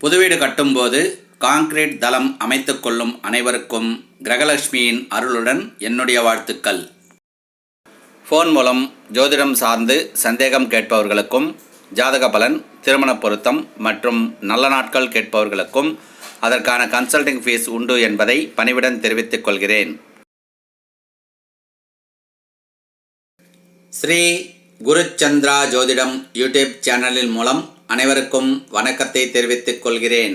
புது வீடு கட்டும்போது கான்கிரீட் தளம் அமைத்து கொள்ளும் அனைவருக்கும் கிரகலட்சுமியின் அருளுடன் என்னுடைய வாழ்த்துக்கள். ஃபோன் மூலம் ஜோதிடம் சார்ந்து சந்தேகம் கேட்பவர்களுக்கும் ஜாதக பலன் திருமண பொருத்தம் மற்றும் நல்ல நாட்கள் கேட்பவர்களுக்கும் அதற்கான கன்சல்டிங் ஃபீஸ் உண்டு என்பதை பணிவுடன் தெரிவித்துக் கொள்கிறேன். ஸ்ரீ குருச்சந்திரா ஜோதிடம் யூடியூப் சேனலின் மூலம் அனைவருக்கும் வணக்கத்தை தெரிவித்துக் கொள்கிறேன்.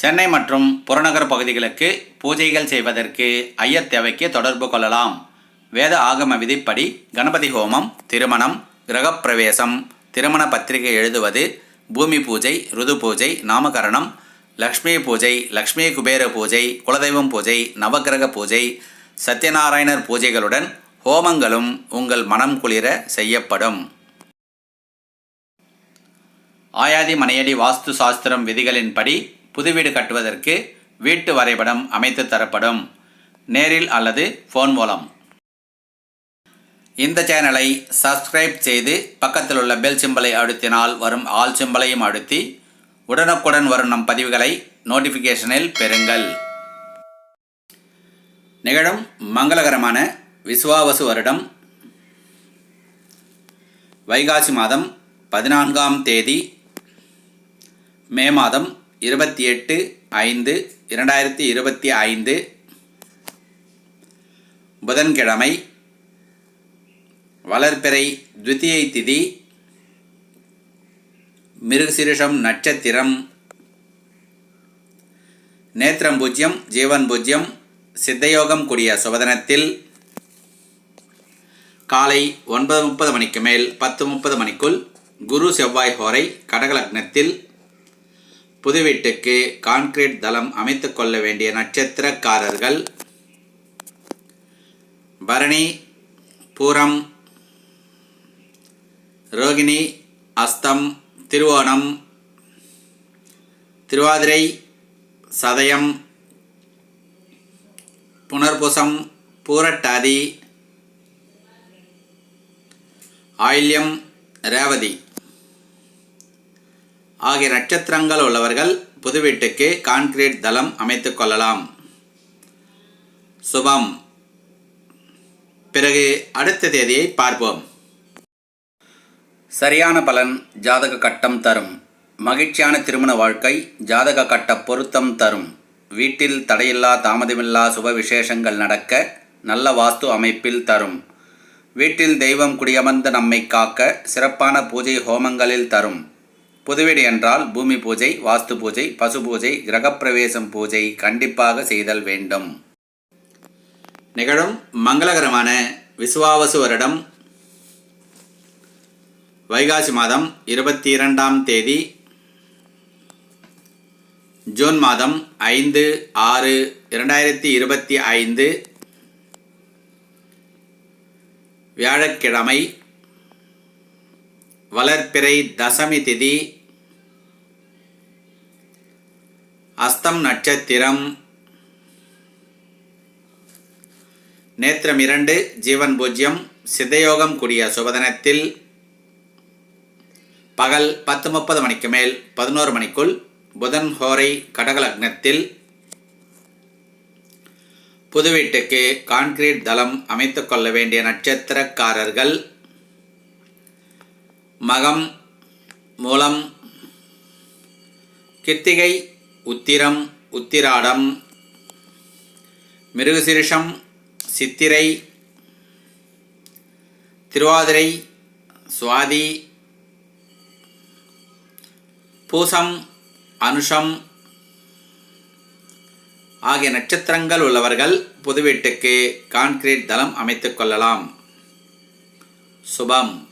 சென்னை மற்றும் புறநகர் பகுதிகளுக்கு பூஜைகள் செய்வதற்கு ஐயர் தேவைக்கு தொடர்பு கொள்ளலாம். வேத ஆகம விதிப்படி கணபதி ஹோமம் திருமணம் கிரகப்பிரவேசம் திருமண பத்திரிகை எழுதுவது பூமி பூஜை ருது பூஜை நாமகரணம் லக்ஷ்மி பூஜை லக்ஷ்மி குபேர பூஜை குலதெய்வம் பூஜை நவக்கிரக பூஜை சத்யநாராயணர் பூஜைகளுடன் ஹோமங்களும் உங்கள் மனம் குளிர செய்யப்படும். ஆயாதி மனையடி வாஸ்து சாஸ்திரம் விதிகளின்படி புது வீடு கட்டுவதற்கு வீட்டு வரைபடம் அமைத்து தரப்படும். நேரில் அல்லது ஃபோன் மூலம். இந்த சேனலை சப்ஸ்கிரைப் செய்து பக்கத்தில் உள்ள பெல் சிம்பலை அழுத்தினால் வரும் ஆல் சிம்பலையும் அழுத்தி உடனுக்குடன் வரும் நம் பதிவுகளை நோட்டிஃபிகேஷனில் பெறுங்கள். நிகழும் மங்களகரமான விஸ்வாவசு வருடம். வைகாசி மாதம் பதினான்காம் தேதி மே மாதம் இருபத்தி எட்டு ஐந்து இரண்டாயிரத்தி இருபத்தி ஐந்து. புதன்கிழமை வளர்பிறை துவித்தியை திதி மிருகசிருஷம் நட்சத்திரம். நேத்திரம் பூஜ்யம் ஜீவன் பூஜ்யம் சித்தயோகம் கூடிய சுபதனத்தில் காலை ஒன்பது முப்பது மணிக்கு மேல் பத்து முப்பது மணிக்குள் குரு செவ்வாய் ஹோரை கடகலக்னத்தில் புது வீட்டுக்கு கான்கிரீட் தளம் அமைத்துக் கொள்ள வேண்டிய நட்சத்திரக்காரர்கள். பரணி பூரம் ரோகிணி அஸ்தம் திருவோணம் திருவாதிரை சதயம் புனர்பூசம் பூரட்டாதி ஆயில்யம் ரேவதி. ஆகிய நட்சத்திரங்கள் உள்ளவர்கள் புது வீட்டுக்கு கான்கிரீட் தளம் அமைத்துக் கொள்ளலாம். சுபம். பிறகு அடுத்த தேதியை பார்ப்போம். சரியான பலன் ஜாதக கட்டம் தரும். மகிழ்ச்சியான திருமண வாழ்க்கை ஜாதக கட்ட பொருத்தம் தரும். வீட்டில் தடையில்லா தாமதமில்லா சுப விசேஷங்கள் நடக்க நல்ல வாஸ்து அமைப்பில் தரும். வீட்டில் தெய்வம் குடியமர்ந்து நம்மை காக்க சிறப்பான பூஜை ஹோமங்களில் தரும். புதுவீடு என்றால் பூமி பூஜை வாஸ்து பூஜை பசு பூஜை கிரகப்பிரவேசம் பூஜை கண்டிப்பாக செய்தல் வேண்டும். நிகழும் மங்களகரமான விசுவாவசு வருடம் வைகாசி மாதம் இருபத்தி இரண்டாம் தேதி ஜூன் மாதம் ஐந்து ஆறு இரண்டாயிரத்தி இருபத்தி ஐந்து வியாழக்கிழமை வளர்ப்பிறை தசமி திதி அஸ்தம் நட்சத்திரம் நேத்திரம் இரண்டு ஜீவன் பூஜ்யம் சிதயோகம் கூடிய சுபதனத்தில் பகல் பத்து முப்பது மணிக்கு மேல் பதினோரு மணிக்குள் புதன் ஹோரை கடகலக்னத்தில் புது வீட்டுக்கு கான்கிரீட் தளம் அமைத்துக்கொள்ள வேண்டிய நட்சத்திரக்காரர்கள் மகம் மூலம் கிருத்திகை உத்திரம் உத்திராடம் மிருகசிரிஷம் சித்திரை திருவாதிரை சுவாதி பூசம் அனுஷம் ஆகிய நட்சத்திரங்கள் உள்ளவர்கள் புது வீட்டுக்கு கான்கிரீட் தளம் அமைத்துக்கொள்ளலாம் சுபம்.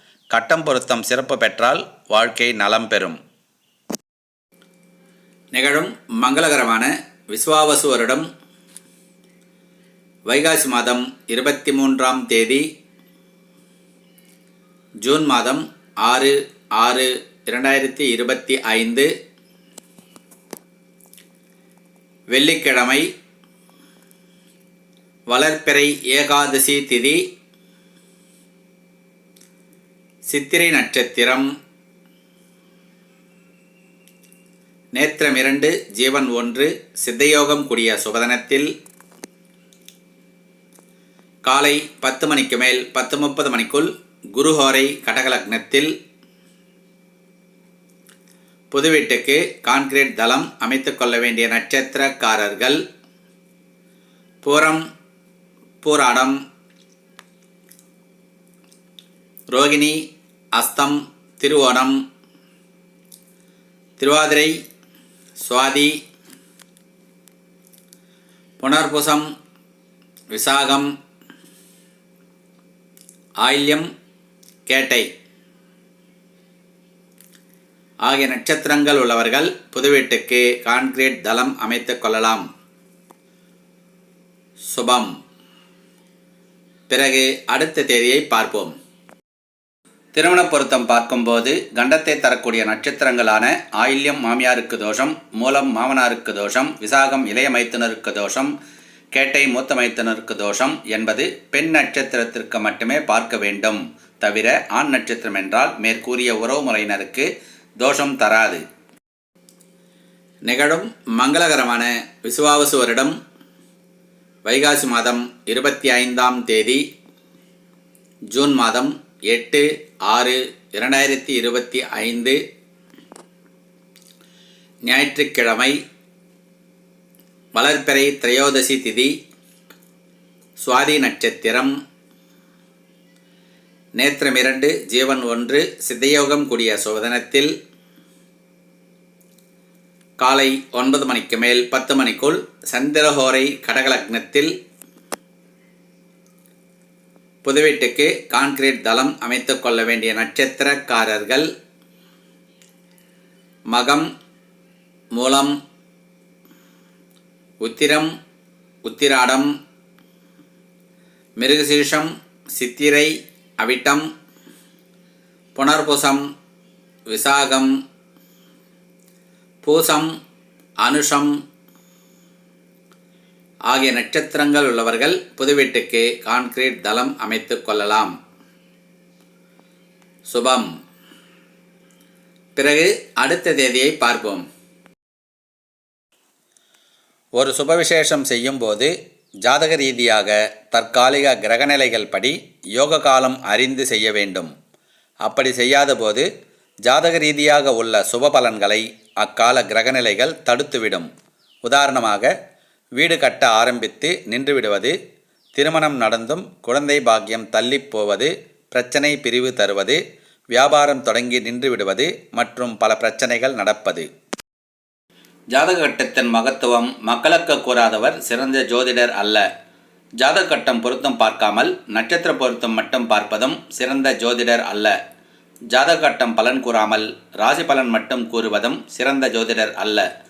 கட்டம் பொருத்தம் சிறப்பு பெற்றால் வாழ்க்கை நலம் பெறும். நிகழும் மங்களகரமான விஸ்வாவசு வருடம் வைகாசி மாதம் இருபத்தி மூன்றாம் தேதி ஜூன் மாதம் ஆறு ஆறு இரண்டாயிரத்தி இருபத்தி ஐந்து வெள்ளிக்கிழமை வளர்ப்பிறை ஏகாதசி திதி சித்திரை நட்சத்திரம். நேத்திரம் இரண்டு ஜீவன் ஒன்று சித்தயோகம் கூடிய சுபதனத்தில் காலை பத்து மணிக்கு மேல் பத்து முப்பது மணிக்குள் குருஹோரை கடகலக்னத்தில். புது வீட்டுக்கு கான்கிரீட் தளம் அமைத்து கொள்ள வேண்டிய நட்சத்திரக்காரர்கள். பூரம் பூராடம் ரோகிணி அஸ்தம் திருவோணம் திருவாதிரை சுவாதி புனர்புசம் விசாகம் ஆயில்யம் கேட்டை ஆகிய நட்சத்திரங்கள் உள்ளவர்கள் புது வீட்டுக்கு கான்கிரீட் தளம் அமைத்துக் கொள்ளலாம். சுபம். பிறகு அடுத்த தேதியை பார்ப்போம். திருமண பொருத்தம் பார்க்கும்போது கண்டத்தை தரக்கூடிய நட்சத்திரங்களான ஆயில்யம் மாமியாருக்கு தோஷம் மூலம் மாமனாருக்கு தோஷம் விசாகம் இளைய மைத்துனருக்கு தோஷம் கேட்டை மூத்த மைத்துனருக்கு தோஷம் என்பது பெண் நட்சத்திரத்திற்கு மட்டுமே பார்க்க வேண்டும். தவிர ஆண் நட்சத்திரம் என்றால் மேற்கூறிய உறவு முறையினருக்கு தோஷம் தராது. நிகழும் மங்களகரமான விசுவாவசு வருடம் வைகாசி மாதம் இருபத்தி ஐந்தாம் தேதி ஜூன் மாதம் எட்டு ஆறு இரண்டாயிரத்தி இருபத்தி ஐந்து ஞாயிற்றுக்கிழமை வளர்ப்பிறை திரையோதசி திதி சுவாதி நட்சத்திரம். நேத்திரம் இரண்டு ஜீவன் ஒன்று சித்தயோகம் கூடிய சோதனத்தில் காலை ஒன்பது மணிக்கு மேல் பத்து மணிக்குள் சந்திரஹோரை கடகலக்னத்தில் புதுவீட்டுக்கு கான்கிரீட் தளம் அமைத்து கொள்ள வேண்டிய நட்சத்திரக்காரர்கள் மகம் மூலம் உத்திரம் உத்திராடம் மிருகசீஷம் சித்திரை அவிட்டம் புனர்புசம் விசாகம் பூசம் அனுஷம் ஆகிய நட்சத்திரங்கள் உள்ளவர்கள் புது வீட்டுக்கு கான்கிரீட் தளம் அமைத்து கொள்ளலாம். சுபம். பிறகு அடுத்த தேதியை பார்ப்போம். ஒரு சுபவிசேஷம் செய்யும்போது ஜாதக ரீதியாக தற்காலிக கிரகநிலைகள் படி யோக காலம் அறிந்து செய்ய வேண்டும். அப்படி செய்யாதபோது ஜாதக ரீதியாக உள்ள சுப பலன்களை அக்கால கிரகநிலைகள் தடுத்துவிடும். உதாரணமாக வீடு கட்ட ஆரம்பித்து நின்றுவிடுவது திருமணம் நடந்தும் குழந்தை பாக்கியம் தள்ளிப் போவது பிரச்சனை பிரிவு தருவது வியாபாரம் தொடங்கி நின்றுவிடுவது மற்றும் பல பிரச்சனைகள் நடப்பது. ஜாதக கட்டத்தின் மகத்துவம் மக்களுக்கு கூறாதவர் சிறந்த ஜோதிடர் அல்ல. ஜாதக கட்டம் பொருத்தம் பார்க்காமல் நட்சத்திர பொருத்தம் மட்டும் பார்ப்பதும் சிறந்த ஜோதிடர் அல்ல. ஜாதக கட்டம் பலன் கூறாமல் ராசி பலன் மட்டும் கூறுவதும் சிறந்த ஜோதிடர் அல்ல.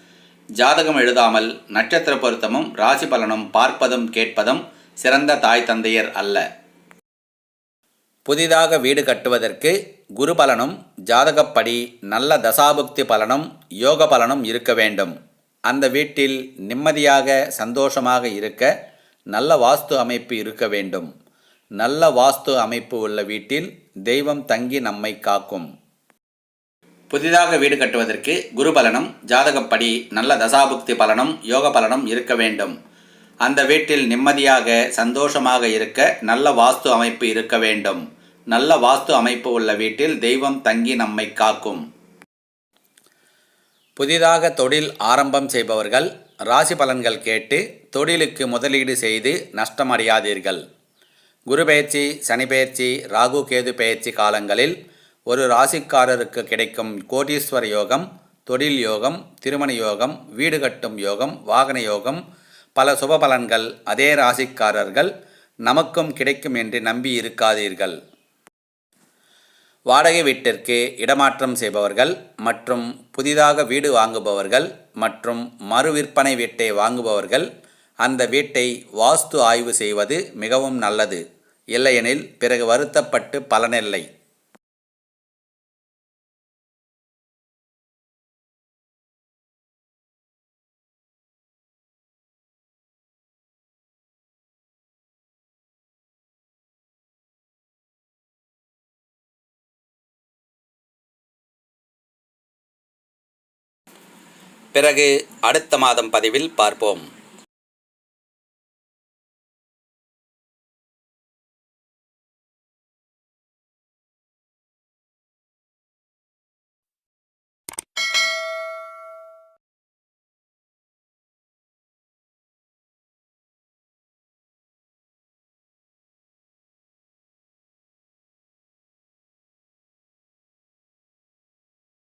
ஜாதகம் எழுதாமல் நட்சத்திர பொருத்தமும் ராசி பலனும் பார்ப்பதும் கேட்பதும் சிறந்த தாய் தந்தையர் அல்ல. புதிதாக வீடு கட்டுவதற்கு குரு பலனும் ஜாதகப்படி நல்ல தசாபுக்தி பலனும் யோக பலனும் இருக்க வேண்டும். அந்த வீட்டில் நிம்மதியாக சந்தோஷமாக இருக்க நல்ல வாஸ்து அமைப்பு இருக்க வேண்டும். நல்ல வாஸ்து அமைப்பு உள்ள வீட்டில் தெய்வம் தங்கி நம்மை காக்கும். புதிதாக வீடு கட்டுவதற்கு குரு பலனும் ஜாதகப்படி நல்ல தசாபுக்தி பலனும் யோக பலனும் இருக்க வேண்டும். அந்த வீட்டில் நிம்மதியாக சந்தோஷமாக இருக்க நல்ல வாஸ்து அமைப்பு இருக்க வேண்டும். நல்ல வாஸ்து அமைப்பு உள்ள வீட்டில் தெய்வம் தங்கி நம்மை காக்கும். புதிதாக தொழில் ஆரம்பம் செய்பவர்கள் ராசி பலன்கள் கேட்டு தொழிலுக்கு முதலீடு செய்து நஷ்டமடையாதீர்கள். குரு பயிற்சி சனி பயிற்சி ராகு கேது பெயர்ச்சி காலங்களில் ஒரு ராசிக்காரருக்கு கிடைக்கும் கோடீஸ்வர யோகம் தொழில் யோகம் திருமண யோகம் வீடு கட்டும் யோகம் வாகன யோகம் பல சுப பலன்கள் அதே ராசிக்காரர்கள் நமக்கும் கிடைக்கும் என்று நம்பி இருக்காதீர்கள். வாடகை வீட்டிற்கு இடமாற்றம் செய்பவர்கள் மற்றும் புதிதாக வீடு வாங்குபவர்கள் மற்றும் மறு விற்பனை வீட்டை வாங்குபவர்கள் அந்த வீட்டை வாஸ்து ஆய்வு செய்வது மிகவும் நல்லது. இல்லையெனில் பிறகு வருத்தப்பட்டு பலனில்லை. பிறகு அடுத்த மாதம் பதிவில் பார்ப்போம்.